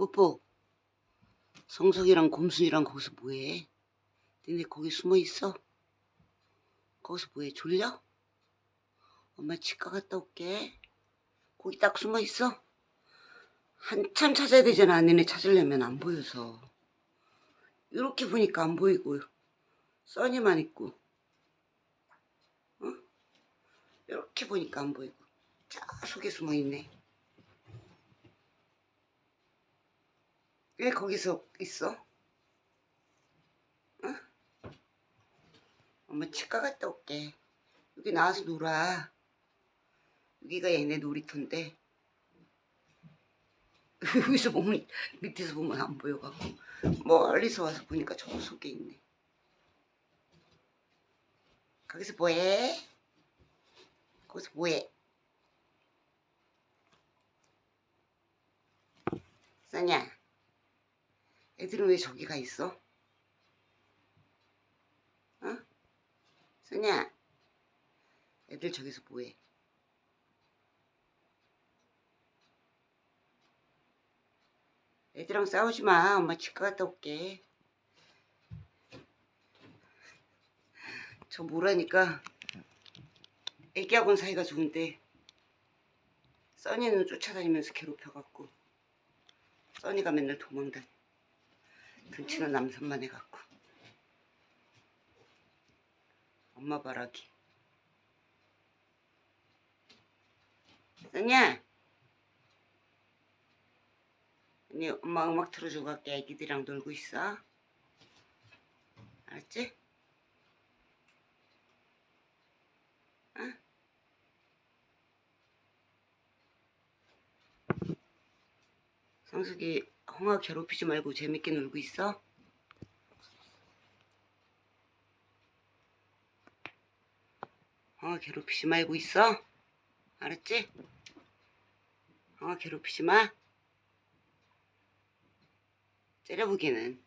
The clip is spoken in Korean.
뽀뽀. 성석이랑 곰순이랑 거기서 뭐해? 니네 거기 숨어 있어? 거기서 뭐해? 졸려? 엄마 치과 갔다 올게. 거기 딱 숨어 있어. 한참 찾아야 되잖아. 니네 찾으려면 안 보여서. 이렇게 보니까 안 보이고 써니만 있고. 어? 이렇게 보니까 안 보이고. 저 속에 숨어 있네. 왜 거기서 있어? 어? 엄마 치과 갔다 올게. 여기 나와서 놀아. 여기가 얘네 놀이터인데. 여기서 보면 밑에서 보면 안 보여갖고 멀리서 와서 보니까 저 속에 있네. 거기서 뭐해? 거기서 뭐해? 써냐? 애들은 왜 저기 가 있어? 어? 써냐? 애들 저기서 뭐해? 애들랑 싸우지 마. 엄마 치과 갔다 올게. 저 뭐라니까 애기하고는 사이가 좋은데 써니는 쫓아다니면서 괴롭혀갖고 써니가 맨날 도망다 녀. 등치는 남산만 해갖고 엄마 바라기 써니야 언니 엄마 음악 틀어주고 갈게 애기들이랑 놀고 있어 알았지? 어? 성숙이 홍아 괴롭히지 말고 재밌게 놀고 있어? 홍아 괴롭히지 말고 있어? 알았지? 홍아 괴롭히지 마. 째려보기는